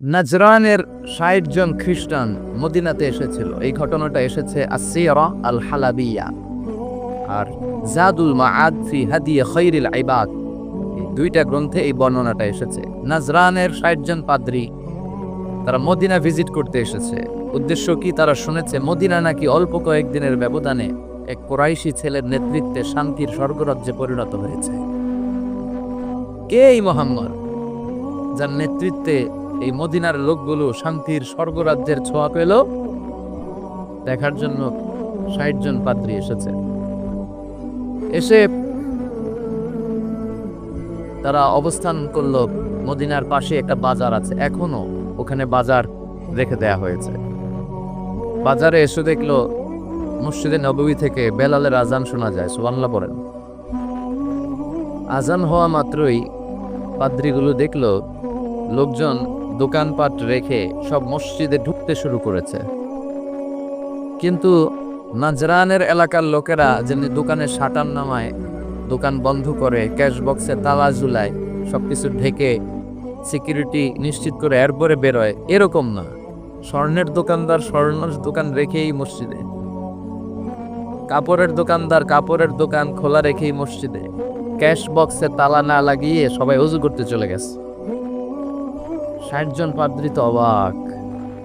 নাজরানের ষাট জন খ্রিস্টান মদিনাতে এসেছিল। এই ঘটনাটা এসেছে আসিরা আল হালাবিয়া আর জাদুল ফি খৈরিল আইবাদ দুইটা গ্রন্থে এই বর্ণনাটা এসেছে। নাজরানের ষাট জন পাদ্রী তারা মদিনা ভিজিট করতে এসেছে। উদ্দেশ্য কি? তারা শুনেছে, মদিনা নাকি অল্প কয়েকদিনের ব্যবধানে এক কোরাইশি ছেলের নেতৃত্বে শান্তির স্বর্গরাজ্যে পরিণত হয়েছে। কে এই মোহাম্মদ? যার নেতৃত্বে এই মদিনার লোকগুলো শান্তির স্বর্গরাজ্যের ছোঁয়া পেল। দেখার জন্য ষাট জন পাত্রী এসেছে। এসে তারা অবস্থান করল মদিনার পাশে একটা বাজার আছে। এখনও ওখানে বাজার রেখে দেয়া হয়েছে। বাজারে এসে দেখল মসজিদে নববী থেকে বেলালের আজান শোনা যায়। সুবাংলা পড়েন। আজান হওয়া মাত্রই পাদ্রিগুলো দেখল, লোকজন দোকানপাট রেখে সব মসজিদে ঢুকতে শুরু করেছে। কিন্তু নাজরানের এলাকার লোকেরা যেমনি দোকানের শাটার নামায়, দোকান বন্ধ করে, ক্যাশ বক্সে তালা ঝুলায়, সবকিছু ঢেকে সিকিউরিটি নিশ্চিত করে এরপরে বেরোয়, এরকম না। স্বর্ণের দোকানদার স্বর্ণের দোকান রেখেই মসজিদে। কাপড়ের দোকানদার কাপড়ের দোকান খোলা রেখেই মসজিদে। ক্যাশ বক্সে তালা না লাগিয়ে সবাই অজু করতে চলে গেছে। ষাট জন পাদ্রী তো অবাক।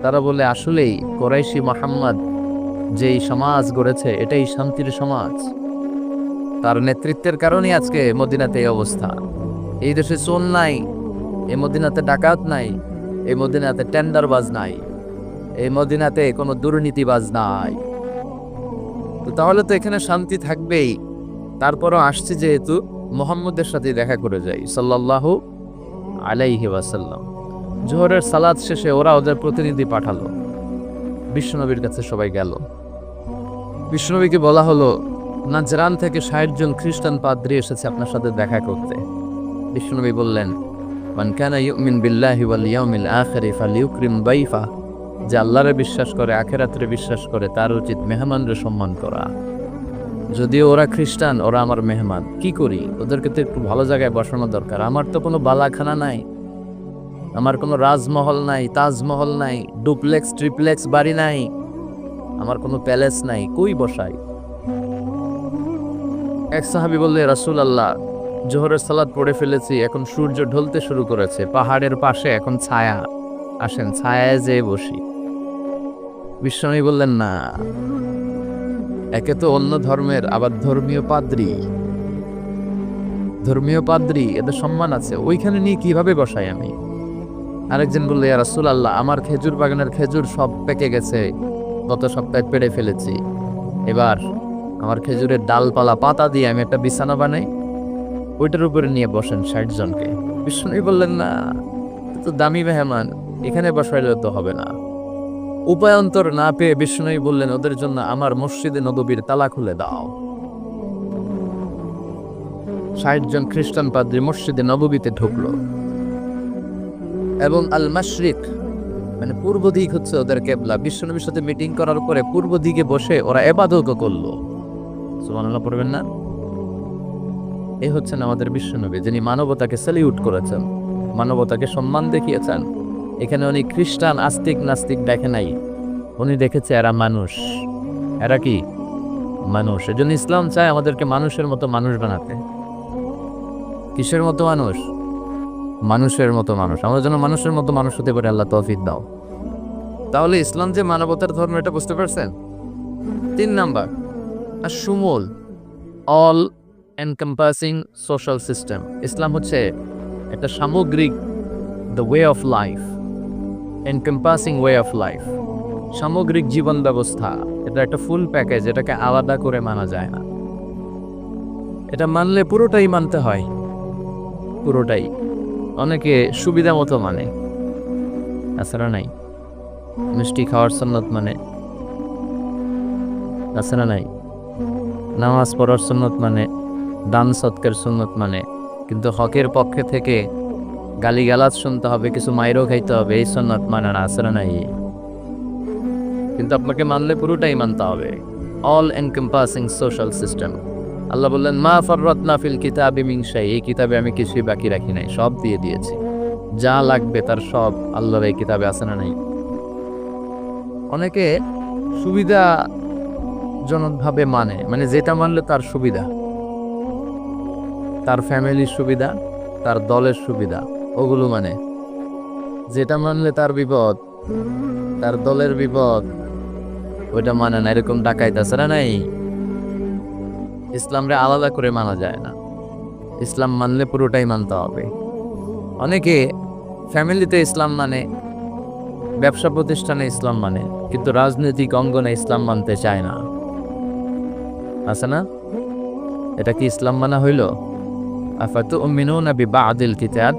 তারা বলে, আসলেই কোরাইশি মোহাম্মদ যে এই সমাজ গড়েছে, এটাই শান্তির সমাজ। তার নেতৃত্বের কারণেই আজকে মদিনাতে এই অবস্থা। এই দেশে চোন নাই এই মদিনাতে ডাকাত নাই এই মদিনাতে টেন্ডারবাজ নাই এই মদিনাতে কোনো দুর্নীতিবাজ নাই। তো তাহলে তো এখানে শান্তি থাকবেই। তারপরও আসছে যেহেতু মোহাম্মদের সাথে দেখা করে যাই, সাল্লাল্লাহু আলাইহি ওয়াসাল্লাম। জোহরের সালাদ শেষে ওরা ওদের প্রতিনিধি পাঠালো। বিশ্বনবীর কাছে সবাই গেল। বিশ্বনবীকে বলা হলো, নাজরান থেকে ষাট জন খ্রিস্টান পাদ্রী এসেছে আপনার সাথে দেখা করতে। বিশ্বনবী বললেন, মান কানা ইউমিন বিল্লাহি ওয়াল ইয়াউমিল আখিরি ফালিউকরিম বাইফা। যে আল্লাহরে বিশ্বাস করে, আখেরাতরে বিশ্বাস করে, তার উচিত মেহমানরে সম্মান করা। যদিও ওরা খ্রিস্টান, ওরা আমার মেহমান, কি করি? ওদেরকে তো একটু ভালো জায়গায় বসানো দরকার। আমার তো কোনো বালাখানা নাই। আমার কোনো রাজমহল নাই, তাজমহল নাই, ডুপ্লেক্স, ট্রিপ্লেক্স বাড়ি নাই, আমার কোনো প্যালেস নাই, কই বসাই? এক সাহাবি বললে রাসূল আল্লাহ জোহরের সালাদ পড়ে ফেলেছি, এখন সূর্য ঢলতে শুরু করেছে, পাহাড়ের পাশে এখন ছায়া, আসেন ছায়ায় যেয়ে বসি। বিশ্বনবী বললেন, না, একে তো অন্য ধর্মের, আবার ধর্মীয় পাদ্রী। ধর্মীয় পাদ্রী, এদের সম্মান আছে, ওইখানে নিয়ে কীভাবে বসাই আমি? আরেকজন বলল, ইয়া রাসূল আল্লাহ আমার খেজুর বাগানের খেজুর সব পেকে গেছে। গত সপ্তাহে পেড়ে ফেলেছি। এবার আমার খেজুরের ডালপালা, পাতা দিয়ে আমি একটা বিছানা বানাই। ওইটার উপরে নিয়ে বসেন ষাট জনকে। বিষ্ণু বললেন, না তো দামি মেহমান, এখানে বসাইলে তো হবে না। উপায়ন্তর না পেয়ে বিষ্ণুই বললেন, ওদের জন্য আমার মসজিদে নদবীর তালা খুলে দাও। ষাট জন খ্রিস্টান পাদ্রী মসজিদে নববীতে ঢুকলো। এবং আল মাশরিক মানে পূর্ব দিক হচ্ছে ওদের কেবলা। বিশ্বনবীর সাথে মিটিং করার পরে পূর্ব দিকে বসে ওরা এবাদত করল। সুবহানাল্লাহ, পড়বেন না? এই হচ্ছেন আমাদের বিশ্বনবী যিনি মানবতাকে স্যালিউট করেছেন, মানবতাকে সম্মান দেখিয়েছেন। এখানে উনি খ্রিস্টান আস্তিক নাস্তিক দেখে নাই, উনি দেখেছে এরা মানুষ। এরা কি? মানুষ। এজন্য ইসলাম চায় আমাদেরকে মানুষের মতো মানুষ বানাতে। কিসের মতো মানুষ? মানুষের মতো মানুষ। আমরা যেন মানুষের মতো মানুষ হতে পারে, আল্লাহ তৌফিক দাও। তাহলে ইসলাম যে মানবতার ধর্ম, এটা বুঝতে পারছেন? তিন নাম্বার, আর সুমল অল এনকম্পাসিং সোশ্যাল সিস্টেম ইসলাম হচ্ছে একটা সামগ্রিক the way of life encompassing way of life সামগ্রিক জীবন ব্যবস্থা, এটা একটা ফুল প্যাকেজ এটাকে আলাদা করে মানা যায় না। এটা মানলে পুরোটাই মানতে হয়। পুরোটাই। অনেকে সুবিধা মতো মানে। তাছাড়া নাই। মিষ্টি খাওয়ার সন্ন্যত মানে। তাছাড়া নাই। নামাজ পড়ার সন্ন্যত মানে। দান সৎকের সুন্নত মানে। কিন্তু হকের পক্ষে থেকে গালিগালাজ শুনতে হবে, কিছু মাইরও খাইতে হবে, এই সন্ন্যত মানে না আসলে নাই। কিন্তু আপনাকে মানলে পুরোটাই মানতে হবে। অল এনকম্পাসিং সোশ্যাল সিস্টেম আল্লাহ বললেন, মা ফররত নাফিল কিতাবে মিংসাই এই কিতাবে আমি কিছুই বাকি রাখি নাই, সব দিয়ে দিয়েছি। যা লাগবে তার সব আল্লাহর এই কিতাবে আছে না নাই? অনেকে সুবিধা জনকভাবে মানে মানে যেটা মানলে তার সুবিধা। তার ফ্যামিলির সুবিধা, তার দলের সুবিধা, ওগুলো মানে। যেটা মানলে তার বিপদ, তার দলের বিপদ, ওইটা মানে না, এরকম ডাকাইতে আছে না নাই? ইসলামরে আলাদা করে মানা যায় না। ইসলাম মানলে পুরোটাই মানতে হবে। অনেকে ফ্যামিলিতে ইসলাম মানে ব্যবসা প্রতিষ্ঠানে ইসলাম মানে কিন্তু রাজনৈতিক অঙ্গনে ইসলাম মানতে চায় না। আছে না? এটা কি ইসলাম মানা হইল? আফাতু মিনুনা বিবাদিল কিতাব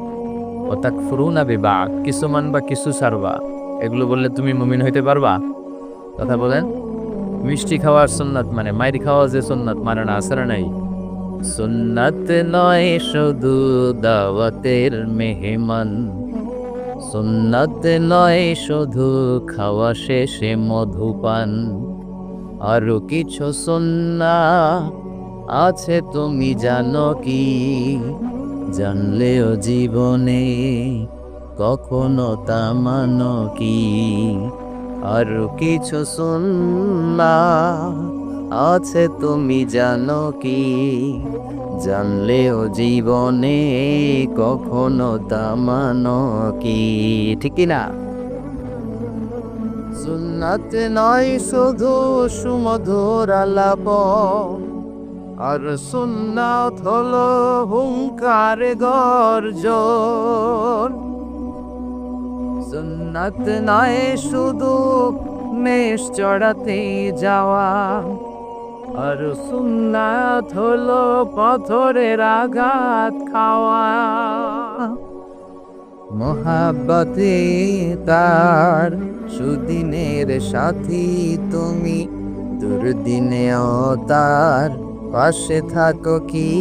ও তাকফুরুনা বিবাদ কিছু মানবা, কিছু সারবা এগুলো বললে তুমি মুমিন হইতে পারবা? কথা বলেন। মিষ্টি খাওয়ার সুন্নাত মানে মাইর খাওয়া যে সুন্নাত মানে না না নাই? সুন্নাত নয়, শুধু দাওয়াতের মেহমান। সুন্নাত নয়, শুধু খাওয়া শেষে মধুপান। আরও কিছু সুন্না আছে, তুমি জানো কি? জানলেও জীবনে কখনো তা মানো কি? আর কিছু সুন্না আছে তুমি জানো কি? জানলেও জীবনে কখনো তা মানো কি? ঠিক না? সুন্নাত নয়, শুধু সুমধুর আলাপ। আর সুন্নাত হলো হুঙ্কার গর্জন। সুন্নাত নয়, শুধু মেষ চড়াতে যাওয়া। আর সুন্নাত হলো পাথরের আঘাত খাওয়া। মহাব্বতে তার সুদিনের সাথী তুমি, দুর্দিনেও তার পাশে থাকো কি?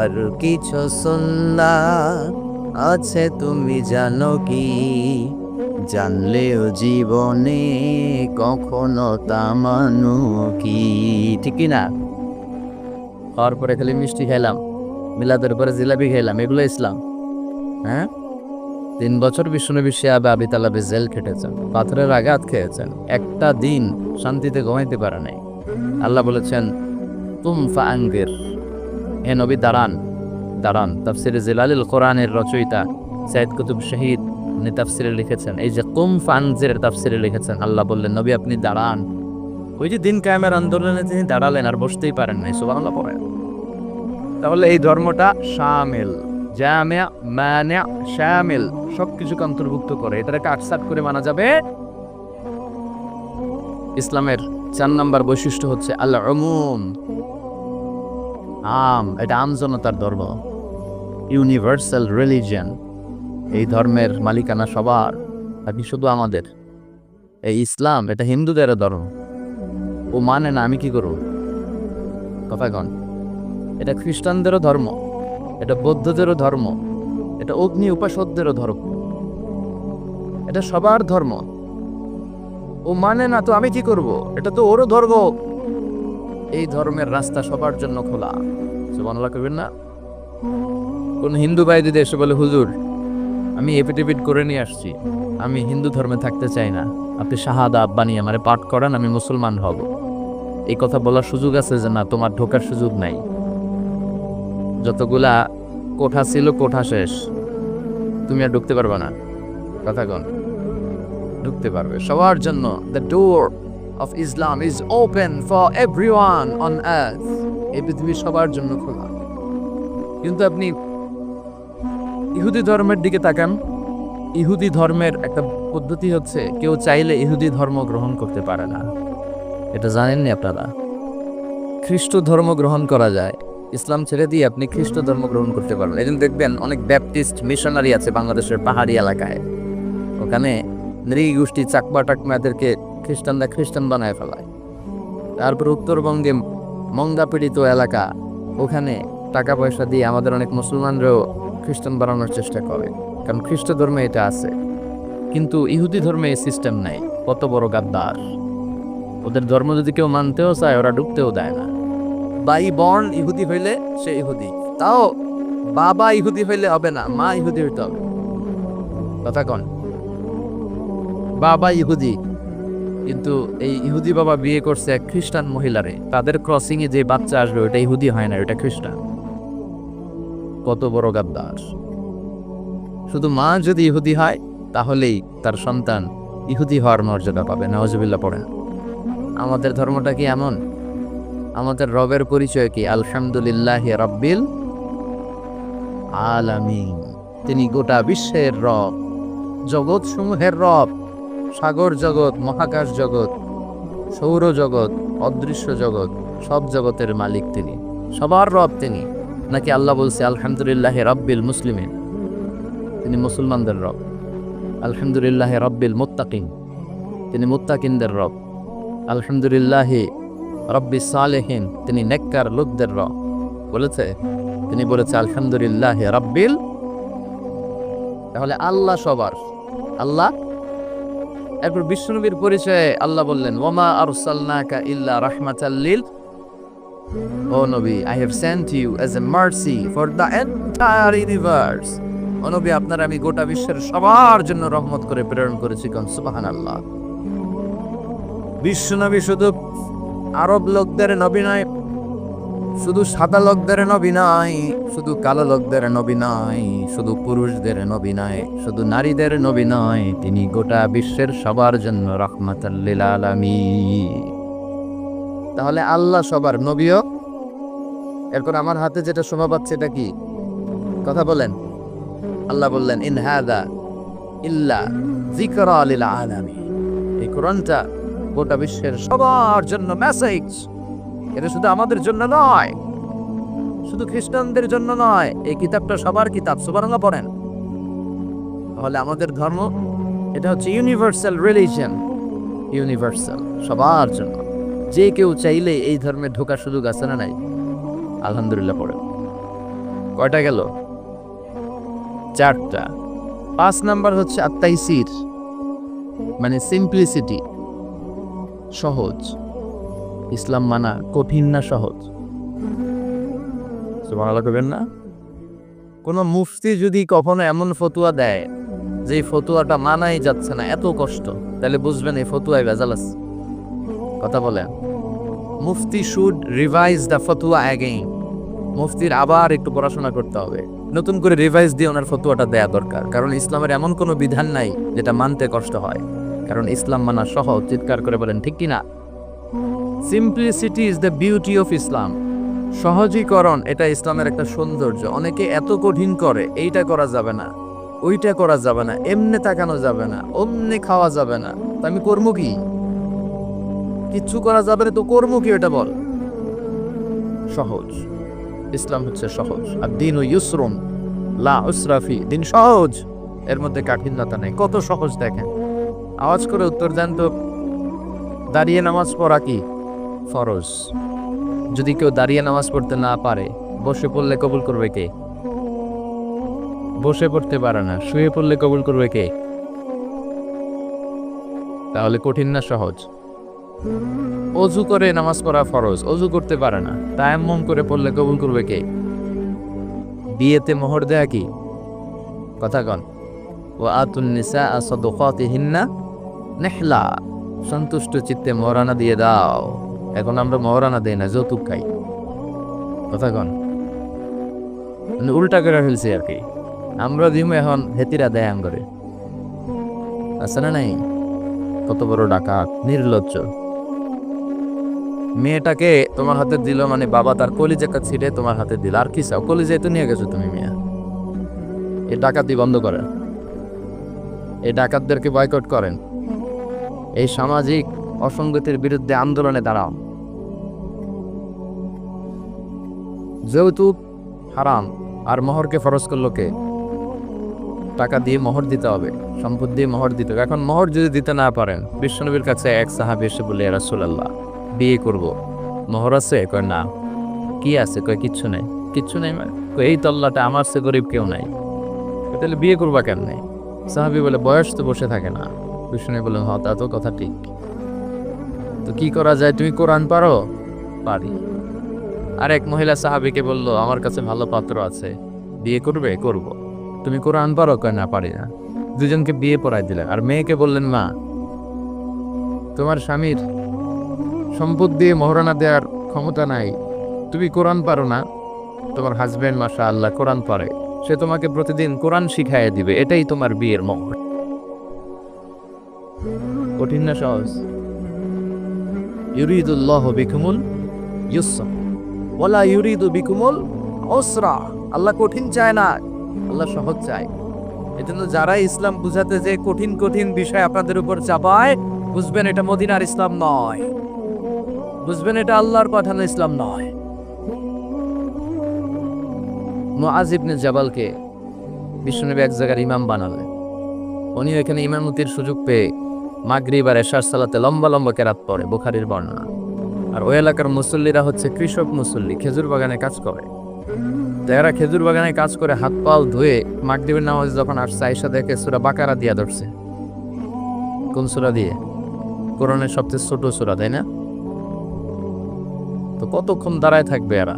আর কিছু সুন্না আছে তুমি জানো কি? জানলেও জীবনে কখনো তা মানো কি? ঠিক না খাওয়ার পরে খালি মিষ্টি খেলাম মিলাদের পরে জিলাপি খেলাম এগুলো ইসলাম। হ্যাঁ? তিন বছর বিষ্ণুনবী শিয়াবে আবি তালাবে জেল খেটেছেন, পাথরের আঘাত খেয়েছেন, একটা দিন শান্তিতে ঘুমাইতে পারে নাই। আল্লাহ বলেছেন, তুম ফাঙ্গের হে নবী, দাঁড়ান দাঁড়ান। তাফসিরে জিলালিল কোরআনের রচয়িতা সাইদ কুতুব শহীদ, উনি তাফসিরে লিখেছেন। এই যে কুম ফানজের তাফসিরে লিখেছেন, আল্লাহ বললেন, নবী, আপনি দাঁড়ান। ওই যে দিন কায়েমের আন্দোলনে তিনি দাঁড়ালেন, আর বসতেই পারেন নাই, সুবহানাল্লাহ পড়েন তাহলে এই ধর্মটা শামিল জামিয়া মানিয়া শামিল, সবকিছুকে অন্তর্ভুক্ত করে। এটাকে আটসাট করে মানা যাবে। ইসলামের চার নম্বর বৈশিষ্ট্য হচ্ছে আল্লাহ আম, এটা আমজনতার ধর্ম। ইউনিভার্সাল রিলিজিয়ান এই ধর্মের মালিকানা সবার নাকি শুধু আমাদের। এই ইসলাম, এটা হিন্দুদের ধর্ম। ও মানে না, আমি কি করব? কথা কন এটা খ্রিস্টানদেরও ধর্ম, এটা বৌদ্ধদেরও ধর্ম, এটা অগ্নি উপাসকদেরও ধর্ম। এটা সবার ধর্ম। ও মানে না, তো আমি কি করব? এটা তো ওরও ধর্ম। এই ধর্মের রাস্তা সবার জন্য খোলা। সুবহানাল্লাহ করবেন না? কোন হিন্দু ভাই যদি এসে বলে, হুজুর, আমি এফিডেভিট করে নিয়ে আসছি। আমি হিন্দু ধর্মে থাকতে চাই না। আপনি শাহাদা বানিয়ে আমারে পাঠ করান, আমি মুসলমান হব। এই কথা বলার সুযোগ আছে যে, না, তোমার ঢোকার সুযোগ নাই। যতগুলা কোঠা ছিল, কোঠা শেষ। তুমি আর ঢুকতে পারবে না। কথা কন ঢুকতে পারবে। সবার জন্য the door of Islam is open for everyone on earth এই পৃথিবী সবার জন্য খোলা। কিন্তু আপনি ইহুদি ধর্মের দিকে তাকান। ইহুদি ধর্মের একটা পদ্ধতি হচ্ছে, কেউ চাইলে ইহুদি ধর্ম গ্রহণ করতে পারে না। এটা জানেননি আপনারা? খ্রিস্ট ধর্ম গ্রহণ করা যায়। ইসলাম ছেড়ে দিয়ে আপনি খ্রিস্ট ধর্ম গ্রহণ করতে পারবেন। এই দেখবেন, অনেক ব্যাপটিস্ট মিশনারি আছে বাংলাদেশের পাহাড়ি এলাকায়। ওখানে নৃগোষ্ঠী গোষ্ঠী চাকমা টাকমাদেরকে খ্রিস্টানরা খ্রিস্টান বানায় ফেলায়। তারপর উত্তরবঙ্গে মঙ্গা পীড়িত এলাকা, ওখানে টাকা পয়সা দিয়ে আমাদের অনেক মুসলমানরাও খ্রিস্টান বানানোর চেষ্টা করে কারণ খ্রিস্ট ধর্মে এটা আছে। কিন্তু ইহুদি ধর্মে এই সিস্টেম নাই কত বড় গাদ্দার। ওদের ধর্ম যদি কেউ মানতেও চায় ওরা ঢুকতেও দেয় না। বাই বর্ন ইহুদি হইলে সে ইহুদি তাও বাবা ইহুদি হইলে হবে না মা ইহুদি হইতে হবে। কথা কন। বাবা ইহুদি কিন্তু এই ইহুদি বাবা বিয়ে করছে এক খ্রিস্টান মহিলারে তাদের ক্রসিং এ যে বাচ্চা আসবে ওটা ইহুদি হয় না ওটা খ্রিস্টান। কত বড় গাদ্দার। শুধু মা যদি ইহুদি হয়, তাহলেই তার সন্তান ইহুদি হওয়ার মর্যাদা পাবে নওয়াজবিল্লা পড়েন। আমাদের ধর্মটা কি এমন? আমাদের রবের পরিচয় কি? আলহামদুলিল্লাহ রব্বিল আলামিন। তিনি গোটা বিশ্বের রব জগৎ সমূহের রব, সাগর জগৎ, মহাকাশ জগৎ, সৌর জগৎ, অদৃশ্য জগৎ, সব জগতের মালিক তিনি, সবার রব তিনি। নাকি আল্লাহ বলছে, আলহামদুলিল্লাহ রব্বিল মুসলিমিন তিনি মুসলমানদের রব। আলহামদুলিল্লাহ রব্বিল মুত্তাকিন তিনি মুত্তাকিনদের রব। আলহামদুলিল্লাহ রব্বি সালেহিন তিনি নেককার লোকদের রব। বলেছে, তিনি বলেছে, আলহামদুলিল্লাহ রব্বিল তাহলে আল্লাহ সবার। আল্লাহ? এরপর বিষ্ণুনবীর পরিচয়ে আল্লাহ বললেন, ওমা আরসালনাকা ইল্লা রাহমাতাল্লিল ও নবী I have sent you as a mercy for the entire universe ও নবী, আপনার আমি গোটা বিশ্বের সবার জন্য রহমত করে প্রেরণ করেছি কোন সুবহানাল্লাহ। বিশ্বনবী শুধু আরব লোকদের নবী নয়, শুধু সাদা লোকদের নবী নয়, শুধু কালো লোকদের নবী নয়, শুধু পুরুষদের নবী নয়, শুধু নারীদের নবী নয়, তিনি গোটা বিশ্বের সবার জন্য রহমাতাল্লিল আলামিন। তাহলে আল্লাহ সবার নবীও। এরপর আমার হাতে যেটা শোভা পাচ্ছে এটা কি? কথা বলেন। আল্লাহ বললেন, ইন হাদা ইল্লা যিকরা লিল আলামিন। এই কোরআনটা গোটা বিশ্বের সবার জন্য মেসেজ এটা শুধু আমাদের জন্য নয়, শুধু খ্রিস্টানদের জন্য নয়, এই কিতাবটা সবার কিতাব, সুবহানাল্লাহ পড়েন। তাহলে আমাদের ধর্ম, এটা হচ্ছে ইউনিভার্সাল রিলিজিয়ন ইউনিভার্সাল সবার জন্য। যে কেউ চাইলে এই ধর্মে ঢোকার সুযোগ আছে না নাই? আলহামদুলিল্লাহ, পড়ে। কয়টা গেল? চারটা। পাঁচ নাম্বার হচ্ছে আত্মাইসির মানে সিম্পলিসিটি সহজ। ইসলাম মানা কঠিন না সহজ। করবেন না? কোনো মুফতি যদি কখনো এমন ফতুয়া দেয় যে ফতুয়াটা মানাই যাচ্ছে না, এত কষ্ট, তাহলে বুঝবেন এই ফতুয়ায় ভেজাল আছে। কথা বলেন। Mufti should revise the fatwa again. মুফতির আবার একটু পড়াশোনা করতে হবে। নতুন করে রিভাইজ দিয়ে ওনার ফতুয়াটা দেয়া দরকার। কারণ ইসলামের এমন কোনো বিধান নাই যেটা মানতে কষ্ট হয়। কারণ ইসলাম মানা সহজ, চিৎকার করে বলেন, ঠিক কি না? Simplicity is the beauty of Islam সহজীকরণ, এটা ইসলামের একটা সৌন্দর্য। অনেকে এত কঠিন করে, এইটা করা যাবে না, ওইটা করা যাবে না, এমনে তাকানো যাবে না, অমনে খাওয়া যাবে না। তা আমি কর্ম কি? কিচ্ছু করা যাবে না, তো কর্ম কি এটা বল? সহজ। ইসলাম হচ্ছে সহজ। আর দিন ও ইউসরুম লা উসরাফি দিন সহজ। এর মধ্যে কাঠিন্যতা নেই। কত সহজ দেখেন। আওয়াজ করে উত্তর দেন তো, দাঁড়িয়ে নামাজ পড়া কি? ফরজ। যদি কেউ দাঁড়িয়ে নামাজ পড়তে না পারে, বসে পড়লে কবুল করবে কে? বসে পড়তে পারে না, শুয়ে পড়লে কবুল করবে কে? তাহলে কঠিন না সহজ। অজু করে নামাজ পড়া ফরজ, অজু করতে পারে না। তায়াম্মম করে পড়লে কবুল করবে কে? বিয়েতে মোহর দেয়া কি? কথা কন। ও আতুন নিসা নেহলা। সন্তুষ্ট চিত্তে মহারানা দিয়ে দাও। এখন আমরা মহারানা দেই না, যৌতুক খাই। কথা কন। মানে উল্টা করে ফেলছি আর কি। আমরা দিমু এখন হেতিরা দেয় আঙ্গরে। আছে না নাই? কত বড় ডাকাত, নির্লজ্জ। মেয়েটাকে তোমার হাতে দিল মানে বাবা তার কলিজাকা ছিঁড়ে তোমার হাতে দিল। আর কি চাও? কলিজায় তো নিয়ে গেছো তুমি মেয়ে। এই ডাকাতি বন্ধ করেন। এই ডাকাতদেরকে বয়কট করেন। এই সামাজিক অসঙ্গতির বিরুদ্ধে আন্দোলনে দাঁড়াও। যৌতুক হারাম, আর মোহরকে ফরজ করল কে? টাকা দিয়ে মোহর দিতে হবে, সম্পদ দিয়ে মোহর দিতে হবে। এখন মোহর যদি দিতে না পারেন, বিশ্বনবীর কাছে এক সাহাবি এসে বলে রাসুলাল্লাহ। বিয়ে করব। মোহর আছে? কয়, না। কি আছে? কয়, কিচ্ছু নাই। কিচ্ছু নাই মানে? কয়, এই তল্লাটা আমার সে গরিব কেউ নাই। তাহলে বিয়ে করবা কেন নাই সাহাবি বলে, বয়স তো বসে থাকে না। বিষ্ণু বললেন হ, তা তো কথা ঠিক। তো কি করা যায়? তুমি কোরআন পারো? পারি। আর এক মহিলা সাহাবিকে বলল, আমার কাছে ভালো পাত্র আছে। বিয়ে করবে? করব। তুমি কোরআন পারো? কয়, না, পারি না। দুজনকে বিয়ে পড়াই দিলেন। আর মেয়েকে বললেন, মা, তোমার স্বামীর সম্পদ দিয়ে মহারণা দেওয়ার ক্ষমতা নাই। তুমি কোরআন পারো না? তোমার হাজব্যান্ড মাসা আল্লাহ কোরআন পারে। সে তোমাকে প্রতিদিন কোরআন শিখাইয়া দিবে। এটাই তোমার বিয়ের মঙ্গল কঠিন না সহজ? ইউরিদুল্লাহ বিকুমুল ইউসর। ওলা ইউরিদু বিকুমুল ওসরা আল্লাহ কঠিন চায় না। আল্লাহ সহজ চায়। এজন্য যারা ইসলাম বুঝাতে যে কঠিন কঠিন বিষয় আপনাদের উপর চাপায়, বুঝবেন এটা মদিনার ইসলাম নয়। বুঝবেন, এটা আল্লাহর পাঠানো ইসলাম নয়। মুআজ ইবনে জাবালকে বিশ্বনবী এক জায়গার ইমাম বানালেন। উনিও এখানে ইমামতির সুযোগ পেয়ে মাগরিব আর এশার সালাতে লম্বা লম্বা কেরাত পড়ে, বুখারির বর্ণনা। আর ওই এলাকার মুসল্লিরা হচ্ছে কৃষক মুসল্লি, খেজুর বাগানে কাজ করে। তো এরা খেজুর বাগানে কাজ করে হাত পাল ধুয়ে মাগরিবের নামাজ যখন আসছে আইসা দেখে সুরা বাকারা দিয়া ধরছে। কোন সুরা দিয়ে? কোরআনের সবচেয়ে ছোট সুরা, তাই না? তো কতক্ষণ দাঁড়ায় থাকবে এরা?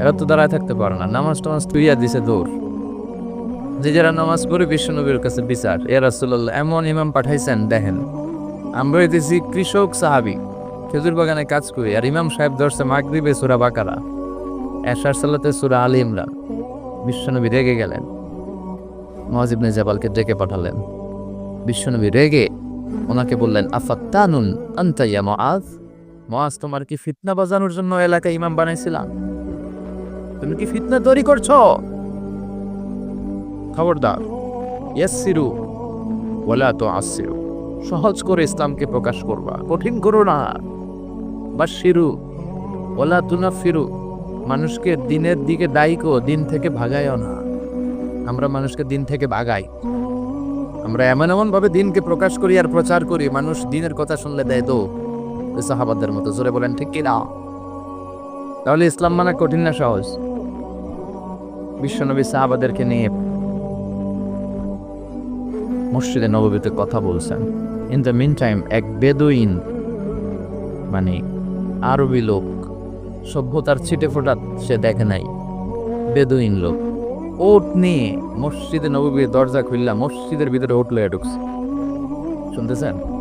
এরা তো দাঁড়ায় থাকতে পারে না। নামাজ টামাজ তুইয়া দিছে দৌড় যারা নামাজ পড়ে বিশ্বনবীর কাছে বিচার, এ রাসুল্লাহ এমন ইমাম পাঠাইছেন, দেখেন, আমরা হইতেছি কৃষক সাহাবি, খেজুর বাগানে কাজ করি, আর ইমাম সাহেব ধরছে মাগরিবে সুরা বাকারা, এশার সালাতে সুরা আলী ইমরান। বিশ্বনবী রেগে গেলেন। মহাজিবনে জাবালকে ডেকে পাঠালেন। বিশ্বনবী রেগে ওনাকে বললেন, আফাত্তানুন আন্তাইয়া মআজ? মআজ তোমার কি ফিতনা বাজানোর জন্য এলাকায় ইমাম বানাইছিলাম? তুমি কি ফিতনা তৈরি করছ? খবরদার ইয়াসিরু ওয়ালা তো সহজ করে ইসলামকে প্রকাশ করবা, কঠিন করো না। বা বাশিরু ওলা তুনাফিরু। মানুষকে দিনের দিকে দায়িকো দিন থেকে ভাগাইও না। আমরা মানুষকে দিন থেকে ভাগাই। আমরা এমন এমন ভাবে দিনকে প্রকাশ করি আর প্রচার করি, মানুষ দিনের কথা শুনলে দেয় তো। সাহাবাদের মতো। জোরে বলেন, ঠিক কিনা? তাহলে ইসলাম মানে কঠিন না সহজ? বিশ্বনবী সাহাবাদেরকে নিয়ে মসজিদে নববীতে কথা বলছেন। ইন দ্য মিন টাইম এক বেদুইন মানে আরবি লোক, সভ্যতার ছিটে ফোটা সে দেখে নাই। বেদুইন লোক ওট নিয়ে মসজিদে নববীর দরজা খুললা, মসজিদের ভিতরে ওট লয়ে ঢুকছে। শুনতেছেন?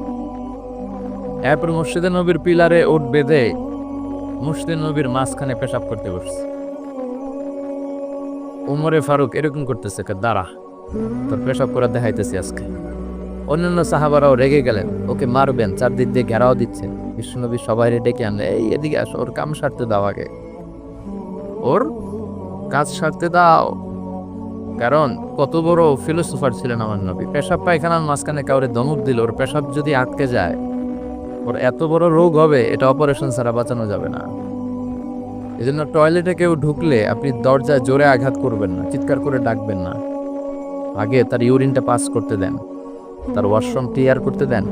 এরপর মসজিদে নবীর পিলারে ওট বেঁধে মসজিদে নবীর মাঝখানে পেশাব করতে বসছে। উমরে ফারুক এরকম করতেছে দাঁড়া, তোর পেশাব করা দেখাইতেছি আজকে। অন্যান্য সাহাবারাও রেগে গেলেন, ওকে মারবেন, চারদিক দিয়ে ঘেরাও দিচ্ছেন। বিষ্ণুনবী সবাই ডেকে আনলে এই, এদিকে আসো, ওর কাম সারতে দাও আগে। ওর কাজ সারতে দাও। কারণ কত বড় ফিলোসোফার ছিলেন আমার নবী। পেশাব পায়খানার মাঝখানে কাউরে দমক দিল ওর পেশাব যদি আটকে যায় ওর এত বড় রোগ হবে এটা অপারেশন ছাড়া বাঁচানো যাবে না। এই জন্য টয়লেটে কেউ ঢুকলে আপনি দরজায় জোরে আঘাত করবেন না চিৎকার করে ডাকবেন না। আগে তার ইউরিনটা পাস করতে দেন তার ওয়াশরুম ক্লিয়ার করতে দেন।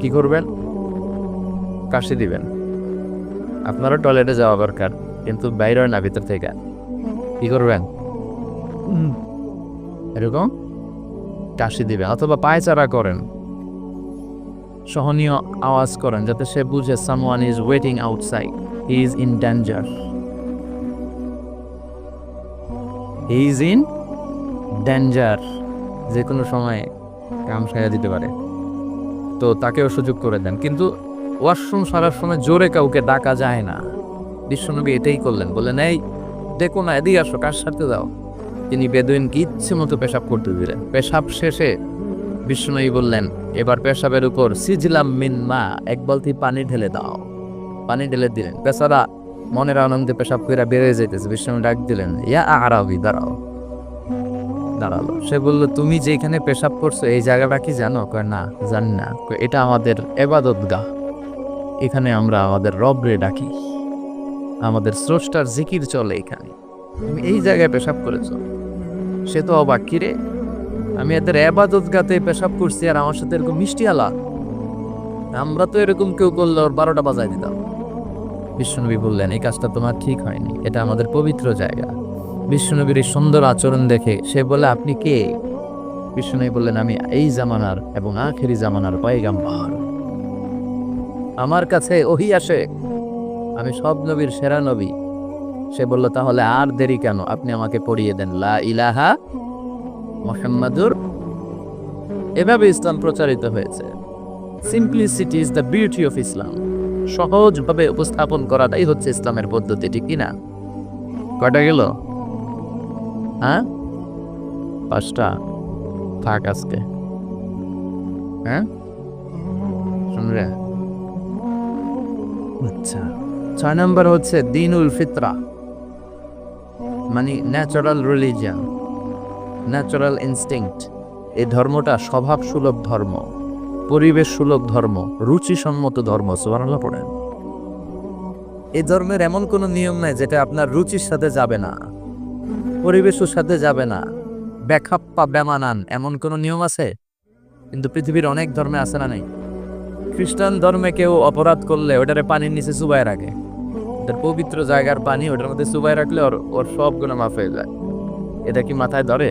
কি করবেন? কাশি দিবেন। আপনারও টয়লেটে যাওয়া দরকার কিন্তু বাইরে না ভিতর থেকে। কি করবেন? এরকম? কাশি দিবেন অথবা পায়চারা করেন। সহনীয় আওয়াজ করেন যাতে সে বুঝে someone is waiting outside he is in danger he is in danger যে কোনো সময় কাম সায়া দিতে পারে। তো তাকেও সুযোগ করে দেন। কিন্তু ওয়াশরুম সারার সময় জোরে কাউকে ডাকা যায় না। বিশ্বনবী এটাই করলেন। বললেন, এই, দেখো না, এদিকে আসো, কার সারতে দাও তিনি বেদুইনকে ইচ্ছে মতো পেশাব করতে দিলেন। পেশাব শেষে বিষ্ণুই বললেন, এবার পেশাবের উপর সিজলাম মিন মা, এক বালতি পানি ঢেলে দাও। পানি ঢেলে দিলেন। বেচারা মনের আনন্দে পেশাব করে বেড়ে যেতেছে বিষ্ণু ডাক দিলেন, ইয়া আরাবি, দাঁড়াও। দাঁড়াল। সে বলল, তুমি যেখানে পেশাব করছ, এই জায়গাটা কি জানো? কয়, না, জানি না। এটা আমাদের এবাদত গা এখানে আমরা আমাদের রবরে ডাকি। আমাদের স্রষ্টার জিকির চলে এখানে। তুমি এই জায়গায় পেশাব করেছ। সে তো অবাক, কি রে? আমি এদের এবাদত গাতে পেশাব করছি আর আমার সাথে এরকম মিষ্টি আলা। আমরা তো এরকম কেউ করলে ওর বারোটা বাজায় দিতাম। বিশ্বনবী বললেন, এই কাজটা তোমার ঠিক হয়নি। এটা আমাদের পবিত্র জায়গা। বিশ্বনবীর এই সুন্দর আচরণ দেখে সে বলে, আপনি কে? বিশ্বনবী বললেন, আমি এই জামানার এবং আখেরি জামানার পয়গাম্বার। আমার কাছে ওহি আসে। আমি সব নবীর সেরা নবী। সে বলল, তাহলে আর দেরি কেন? আপনি আমাকে পড়িয়ে দেন। লা ইলাহা মোহাম্মদুর। এভাবে ইসলাম প্রচারিত হয়েছে। Simplicity is the beauty of Islam সহজভাবে উপস্থাপন করাটাই হচ্ছে ইসলামের পদ্ধতি, ঠিক কিনা? কয়টা গেল? হ্যাঁ? পাঁচটা। থাক আজকে। হ্যাঁ? শুনরে আচ্ছা। ছয় নম্বর হচ্ছে দিনুল ফিতরা মানে ন্যাচারাল রিলিজিয়ান ন্যাচারাল ইনস্টিংক্ট এই ধর্মটা স্বভাব সুলভ ধর্ম পরিবেশ সুলভ ধর্ম, রুচিসম্মত ধর্ম, সুবহানাল্লাহ পড়েন। এই ধর্মের এমন কোনো নিয়ম নাই যেটা আপনার রুচির সাথে যাবে না, পরিবেশের সাথে যাবে না। ব্যাখাপ্পা বেমানান এমন কোনো নিয়ম আছে? কিন্তু পৃথিবীর অনেক ধর্মে আছে না নেই। খ্রিস্টান ধর্মে কেউ অপরাধ করলে ওটারে পানির নিচে চুবাই রাখে। ওটার পবিত্র জায়গার পানি ওটার মধ্যে চুবাই রাখলে ওর ওর সবগুলো মাফ হয়ে যায়। এটা কি মাথায় ধরে?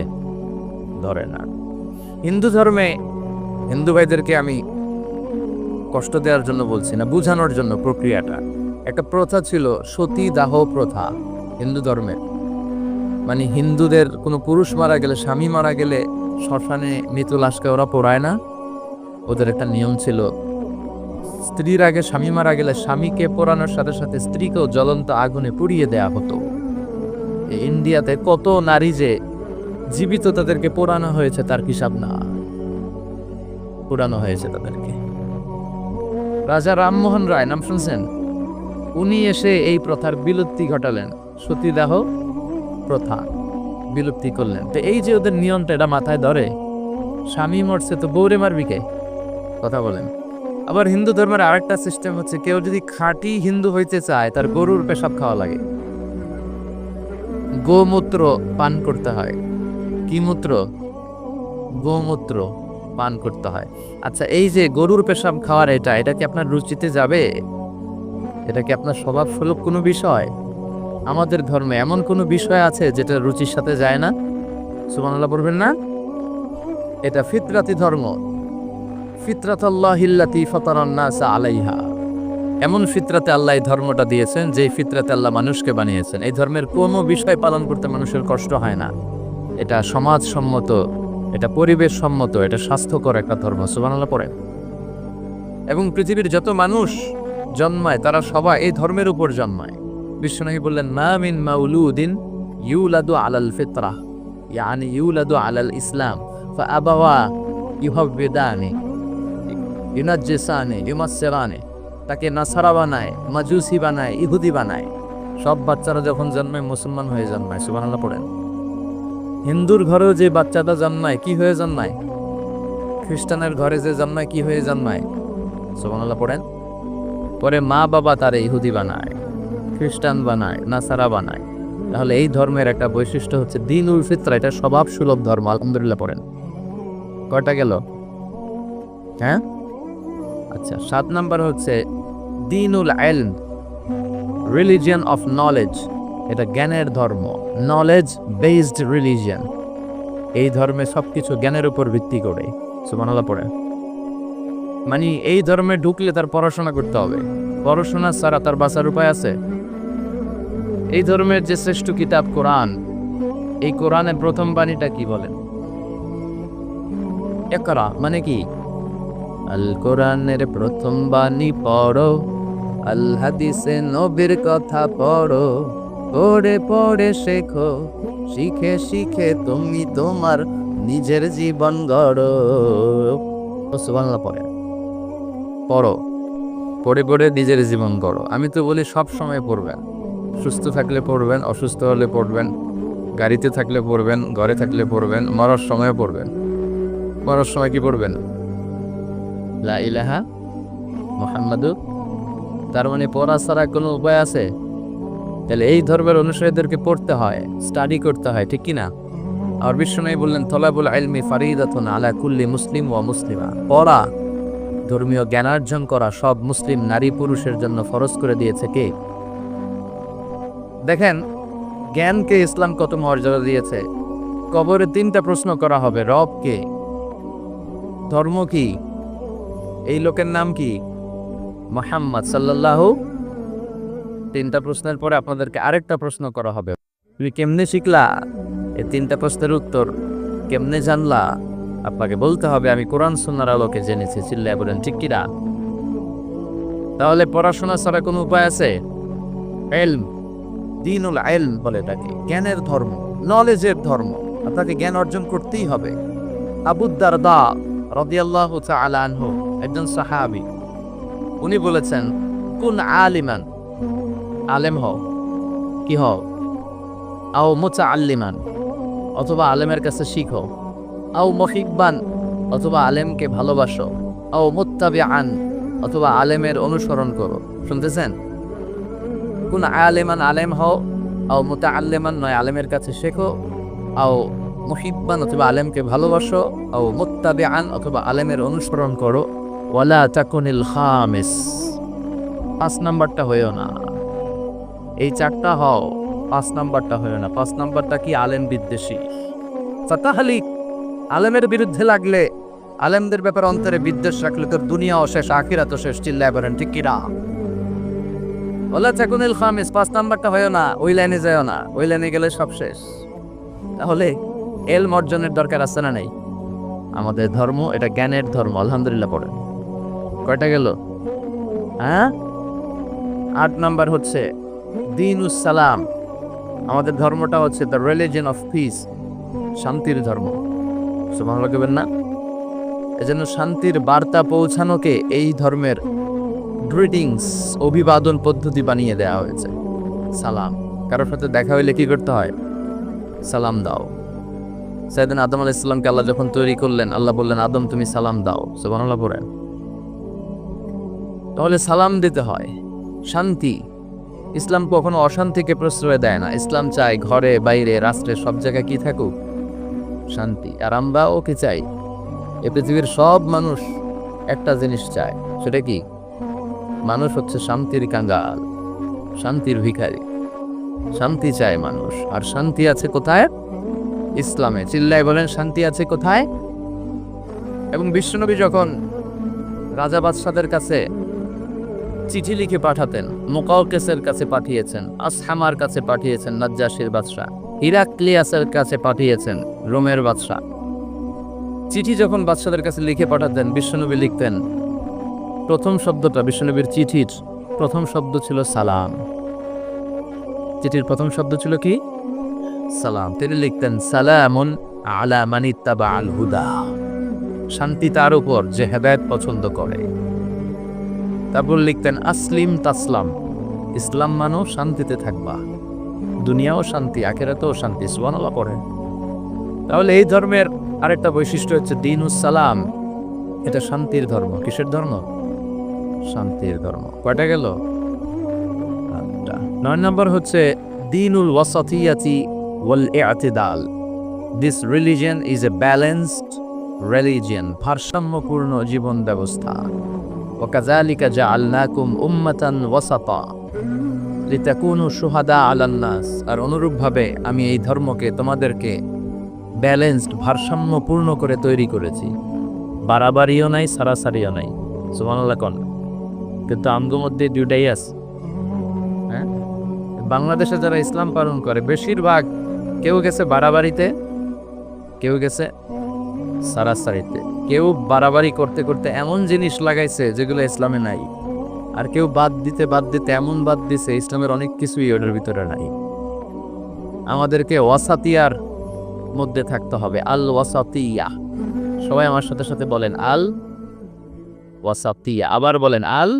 ধরে না। হিন্দু ধর্মে হিন্দু ভাইদেরকে আমি কষ্ট দেওয়ার জন্য বলছি না, বোঝানোর জন্য প্রক্রিয়াটা। একটা প্রথা ছিল সতী দাহ প্রথা হিন্দু ধর্মে। মানে হিন্দুদের কোনো পুরুষ মারা গেলে, স্বামী মারা গেলে শ্মশানে মৃত লাশকে ওরা পোড়ায় না। ওদের একটা নিয়ম ছিল, স্ত্রীর আগে স্বামী মারা গেলে স্বামীকে পোড়ানোর সাথে সাথে স্ত্রীকেও জ্বলন্ত আগুনে পুড়িয়ে দেয়া হতো। ইন্ডিয়াতে কত নারী যে জীবিত তাদেরকে পোড়ানো হয়েছে, তার হিসাব না। পোড়ানো হয়েছে তাদেরকে। রাজা রামমোহন রায়, নাম শুনছেন? উনি এসে এই প্রথার বিলুপ্তি ঘটালেন। সতীদাহ প্রথা বিলুপ্তি করলেন। তো এই যে ওদের নিয়মটা এটা মাথায় ধরে? স্বামী মরছে তো বৌরে মারবি কে? কথা বলেন। আবার হিন্দু ধর্মের আরেকটা সিস্টেম হচ্ছে, কেউ যদি খাঁটি হিন্দু হইতে চায়, তার গরুর পেশাব খাওয়া লাগে। গোমূত্র পান করতে হয়। কি মূত্র? গোমূত্র পান করতে হয়। আচ্ছা এই যে গরুর পেশাব খাওয়ার এটা এটা কি আপনার রুচিতে যাবে? এটা কি আপনার স্বভাব সুলভ কোনো বিষয়? আমাদের ধর্মে এমন কোনো বিষয় আছে যেটা রুচির সাথে যায় না? সুবহানাল্লাহ পড়বেন না? এটা ফিতরাতি ধর্ম। ফিতরাতাল্লাহিল্লাতি আলাইহা। এমন ফিতরাতে আল্লাহ এই ধর্মটা দিয়েছেন যে ফিতরাতে আল্লাহ মানুষকে বানিয়েছেন। এই ধর্মের কোনো বিষয় পালন করতে মানুষের কষ্ট হয় না। এটা সমাজসম্মত, এটা পরিবেশ সম্মত এটা স্বাস্থ্যকর একটা ধর্ম, সুবহানাল্লাহ পড়েন। এবং পৃথিবীর যত মানুষ জন্মায়, তারা সবাই এই ধর্মের উপর জন্মায়। বিশ্বনাথী বললেন, মা মিন মাউলুদিন ইউলাদু আলাল ফিতরা। ইয়ানি ইউলাদু আলাল ইসলাম। ফাআবাওয়া ইউহাব্বিদানি, ইউনাজ্জিসানি, ইউমাসসিরানি। তাকে নাসারা বানায়, মাজুসি বানায়, ইহুদি বানায়। সব বাচ্চারা যখন জন্মায়, মুসলমান হয়ে জন্মায়, সুবহানাল্লাহ পড়েন। হিন্দুর ঘরেও যে বাচ্চাটা জন্মায়, কি হয়ে জন্মায়? খ্রিস্টানের ঘরে যে জন্মায়, কি হয়ে জন্মায়? সুবহানাল্লাহ পড়েন। পরে মা বাবা তারে ইহুদি বানায়, খ্রিস্টান বানায়, নাসারা বানায়। তাহলে এই ধর্মের একটা বৈশিষ্ট্য হচ্ছে দিন উল ফিত্রা, এটা স্বভাব সুলভ ধর্ম, আলহামদুলিল্লাহ পড়েন। কয়টা গেল? হ্যাঁ? আচ্ছা সাত নাম্বার হচ্ছে দিনুল এলম রিলিজিয়ান অফ নলেজ। এটা জ্ঞানের ধর্ম নলেজ বেসড রিলিজিয়ান এই ধর্মে সবকিছু জ্ঞানের উপর ভিত্তি করে। সুবহানাল্লাহ পড়ে মানে এই ধর্মে ঢুকলে তার পড়াশোনা করতে হবে। পড়াশোনা ছাড়া তার বাঁচার উপায় আছে? এই ধর্মের যে শ্রেষ্ঠ কিতাব, কোরআন, এই কোরআনের প্রথম বাণীটা কি বলেন? একরা মানে কি? আল কোরআনের প্রথম বাণী পড়ো, আল হাদিসে নবীর কথা পড়ো। পড়ে পড়ে শেখো, শিখে শিখে তুমি তোমার নিজের জীবন গড়ো। সুবহানাল্লাহ পড়ে। পড়ো, পড়ে পড়ে নিজের জীবন গড়ো। আমি তো বলি সব সময় পড়বেন। সুস্থ থাকলে পড়বেন, অসুস্থ হলে পড়বেন, গাড়িতে থাকলে পড়বেন, ঘরে থাকলে পড়বেন, মরার সময় পড়বেন। মরার সময় কি পড়বেন? লা ইলাহা মোহাম্মদু। তার মানে পড়া ছাড়া কোনো উপায় আছে? তাহলে এই ধর্মের অনুসারীদেরকে পড়তে হয় স্টাডি করতে হয়, ঠিক কি না আর বিশ্বনবী বললেন, তলাবুল আলমি ফারিদাতুন আলা কুল্লি মুসলিম ও মুসলিমা। পড়া, ধর্মীয় জ্ঞানার্জন করা সব মুসলিম নারী পুরুষের জন্য ফরজ করে দিয়েছে কে? দেখেন, জ্ঞানকে ইসলাম কত মর্যাদা দিয়েছে? কবরে তিনটা প্রশ্ন করা হবে, রব কে? ধর্ম কি? এই লোকের নাম কি? মোহাম্মদ সাল্লাল্লাহু তিনটা প্রশ্নের পরে আপনাদেরকে আরেকটা প্রশ্ন করা হবে। তুমি কেমনে শিখলা? এই তিনটা প্রশ্নের উত্তর কেমনে জানলা? আপনাকে বলতে হবে, আমি কোরআন সুন্নার আলোকে জেনেছি, চিল্লায় বলেন, ঠিক কিনা? তাহলে পড়াশোনা ছাড়া কোনো উপায় আছে? এলম, দিনুল এলম বলে এটাকে, জ্ঞানের ধর্ম নলেজের ধর্ম, আপনাকে জ্ঞান অর্জন করতেই হবে। আবুদ্দার দা রদিয়াল্লাহু আনহু, একজন সাহাবী, উনি বলেছেন, কুন আলিমান আলেম হও। কি হও? আও মোচা আল্লিমান অথবা আলেমের কাছে শিখো। আও মহিকবান অথবা আলেমকে ভালোবাসো। আও মোত্তাবি আন অথবা আলেমের অনুসরণ করো। শুনতেছেন? কোন আলেমান আলেম হও, আও মোতা আল্লেমান নয় আলেমের কাছে শেখো। আও মহিব্বান অথবা আলেমকে ভালোবাসো। আও মোত্তাবি আন অথবা আলেমের অনুসরণ করো। ওয়ালা তাকুনিল খামিস। পাঁচ নাম্বারটা হয়েও না। এই চারটা হও, পাঁচ নাম্বারটা হয়েও না। পাঁচ নাম্বারটা কি আলেম বিদ্বেষী? ফাতাহালি আলেমের বিরুদ্ধে লাগলে আলেমদের ব্যাপারে অন্তরে বিদ্বেষ রাখলে তোর দুনিয়া শেষ আখিরাত শেষ, চিল্লায় বলেন, ঠিক কিরা ওলা চাকুনিল খামিস, পাঁচ নাম্বারটা হয়েও না, ওই লাইনে যায়ও না, ওই লাইনে গেলে সব শেষ। তাহলে এল অর্জনের দরকার আছে না নাই? আমাদের ধর্ম, এটা জ্ঞানের ধর্ম, আলহামদুলিল্লাহ পড়ে কয়টা গেল? হ্যাঁ? আট নাম্বার হচ্ছে দিনুস সালাম আমাদের ধর্মটা হচ্ছে দ্য রিলিজন অফ পিস শান্তির ধর্ম। সুমান লাগবেন না? এজন্য শান্তির বার্তা পৌঁছানোকে এই ধর্মের গ্রিটিংস অভিবাদন পদ্ধতি বানিয়ে দেওয়া হয়েছে। সালাম। কারোর সাথে দেখা হইলে কি করতে হয়? সালাম দাও। সাইদিন আদম আলাহ ইসলামকে আল্লাহ যখন তৈরি করলেন, আল্লাহ বললেন, আদম, তুমি সালাম দাও। সুবান আল্লাহ পড়েন তাহলে সালাম দিতে হয়। শান্তি। ইসলাম কখনো অশান্তিকে প্রশ্রয় দেয় না। ইসলাম চায় ঘরে, বাইরে, রাষ্ট্রে সব জায়গায় কি থাকুক? শান্তি। আর আমরা ওকে চাই? এ পৃথিবীর সব মানুষ একটা জিনিস চায়, সেটা কি? মানুষ হচ্ছে শান্তির কাঙ্গাল, শান্তির ভিখারি। শান্তি চায় মানুষ। আর শান্তি আছে কোথায়? ইসলামে। চিল্লায় বলেন, শান্তি আছে কোথায়? এবং বিশ্বনবী যখন রাজা বাদশাদের কাছে চিঠি লিখে পাঠাতেন মোকাউকেসের কাছে পাঠিয়েছেন, আসহামার কাছে পাঠিয়েছেন নাজ্জাসির বাদশাহ, হিরাক্লিয়াসের কাছে পাঠিয়েছেন রোমের বাদশাহ। চিঠি যখন বাদশাদের কাছে লিখে পাঠাতেন, বিশ্বনবী লিখতেন, প্রথম শব্দটা বিশ্বনবীর চিঠির প্রথম শব্দ ছিল সালাম। চিঠির প্রথম শব্দ ছিল কি? সালাম। তিনি লিখতেন, সালামুন আলা মানিত্তাবা আল হুদা। শান্তি তার উপর যে হেদায়েত পছন্দ করে। তারপর লিখতেন, আসলিম তাসলাম, ইসলাম মানো শান্তিতে থাকবা, দুনিয়াও শান্তি, আখেরাতেও শান্তি সুবহানাল্লাহ পড়েন। তাহলে এই ধর্মের আরেকটা বৈশিষ্ট্য হচ্ছে সালাম। এটা শান্তির ধর্ম। কিসের ধর্ম? শান্তির ধর্ম। কয়টা গেল। নয় নম্বর হচ্ছে দিনুল ওয়াসাতিয়াতি ওয়াল ইআতিদাল this religion is a balanced religion ভারসাম্যপূর্ণ জীবন ব্যবস্থা। ওকাজালিকা জাআলনাকুম উম্মাতান ওয়াসাতা লিতাকুনু শুহাদা আলান নাস আর অনুরূপভাবে আমি এই ধর্মকে তোমাদেরকে ব্যালেন্সড, ভারসাম্যপূর্ণ করে তৈরি করেছি। বাড়াবাড়িও নাই, সারাসারিও নাই। সুবহানাল্লাহ কোন। কিন্তু আমগো মধ্যে দুইটাই আছে। হ্যাঁ? বাংলাদেশে যারা ইসলাম পালন করে, বেশিরভাগ কেউ গেছে বাড়াবাড়িতে, কেউ গেছে সারাসারিতে। কেউ বাড়াবাড়ি করতে করতে এমন জিনিস লাগাইছে যেগুলো ইসলামে নাই। আর কেউ বাদ দিতে বাদ দিতে এমন বাদ দিছে, ইসলামের অনেক কিছুই ওটার ভিতরে নাই। আমাদেরকে ওয়াসাতিয়ার মধ্যে থাকতে হবে আল ওয়াসাতিয়া সবাই আমার সাথে সাথে বলেন আল ওয়াসাতিয়া আবার বলেন, আল